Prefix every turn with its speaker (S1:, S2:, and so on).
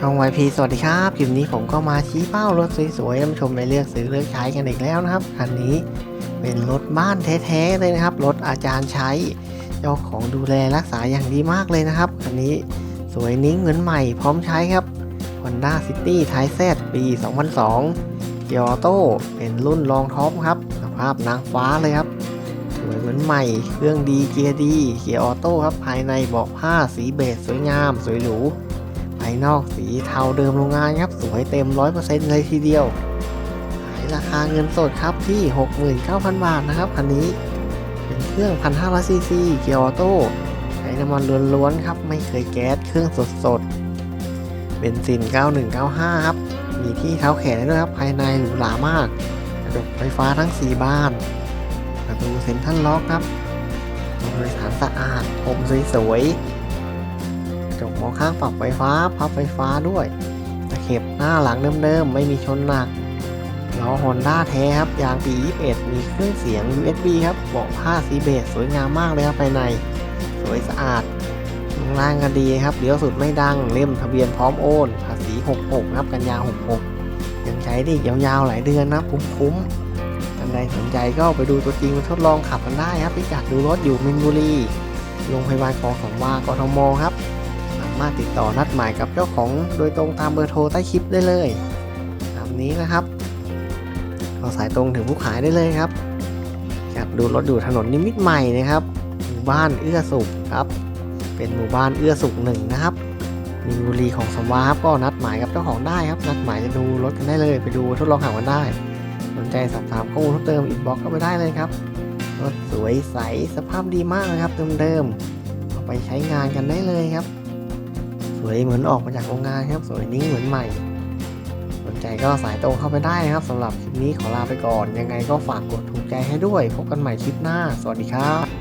S1: ช่องวพีสวัสดีครับคลิปนี้ผมก็มาชี้เป้ารถสวยๆท่านผู้ชมไปเลือกซื้อเลือกใช้กันอีกแล้วนะครับ คันนี้เป็นรถบ้านแท้ๆเลยนะครับ รถอาจารย์ใช้ เจ้าของดูแลรักษาอย่างดีมากเลยนะครับ คันนี้สวยนิ้งเหมือนใหม่พร้อมใช้ครับ Honda City t i z Z ปี 2002 เกียร์ออโต้เป็นรุ่นรองท็อปครับสภาพนางฟ้าเลยครับ สวยเหมือนใหม่ เครื่องดีเกียร์ดีเกียร์ออโต้ครับภายในเบาะผ้าสีเบจสวยงาม สวยหรูายนอกสีเทาเดิมโรงงานครับ สวยเต็ม 100%เลยทีเดียว ขายราคาเงินสดครับที่ 69,000 บาทนะครับคันนี้ เป็นเครื่อง 1,500ซีซีเกียร์ออโต้ใช้น้ำมันล้วนๆครับ ไม่เคยแก๊สเครื่องสดๆเบนซิน 9195 ครับ มีที่เท้าแขนด้วยครับ ภายในหรูหรามากกระจกไฟฟ้าทั้ง 4บานประตูเซ็นทรัลล็อกครับโดยสารสะอาดผมสวยๆ จกมองข้างปรับไฟฟ้าพับไฟฟ้าด้วยตะเข็บหน้าหลังเดิมๆ ไม่มีชนหนักล้อฮอนด้าแท้ครับ ยางปี 21 มีเครื่องเสียง USB ครับเบาะผ้าสีเบจสวยงามมากเลยครับภายใน สวยสะอาดล่างก็ดีครับเลี้ยวสุดไม่ดัง เล่มทะเบียนพร้อมโอน ภาษี 66 ครับกันยา 66 ยังใช้ได้ยาวๆ หลายเดือนนะคุ้มๆท่านใดสนใจก็ไปดูตัวจริงมาทดลองขับกันได้ครับพิกัดดูรถอยู่มินบุรีโรงพยาบาลคลองสองวากทมครับามารถติดต่อนัดหมายกับเจ้าของโดยตรงตามเบอร์โทรใต้คลิปได้เลยตามนี้นะครับเราสายตรงถึงผู้ขายได้เลยครับครับดูรถอยู่ถนนนิมิตใหม่นะครับหมู่บ้านเอื้อสุขครับเป็นหมู่บ้านเอื้อสุขหนึ่งนะครับ มีบุรีของสมวาครับก็นัดหมายกับเจ้าของได้ครับ นัดหมายจะดูรถกันได้เลย ไปดูทดลองขับกันได้ สนใจสอบถามข้อมูลเพิ่มเติมอินบ็อกก็ไปได้เลยครับรถสวยใสสภาพดีมากนะครับเดิมๆเอาไปใช้งานกันได้เลยครับ วยเหมือนออกมาจากโรงงานครับ สวยนิ่งเหมือนใหม่ สนใจก็สายตรงเข้าไปได้นะครับสำหรับคลิปนี้ขอลาไปก่อน ยังไงก็ฝากกดถูกใจให้ด้วย พบกันใหม่คลิปหน้า สวัสดีครับ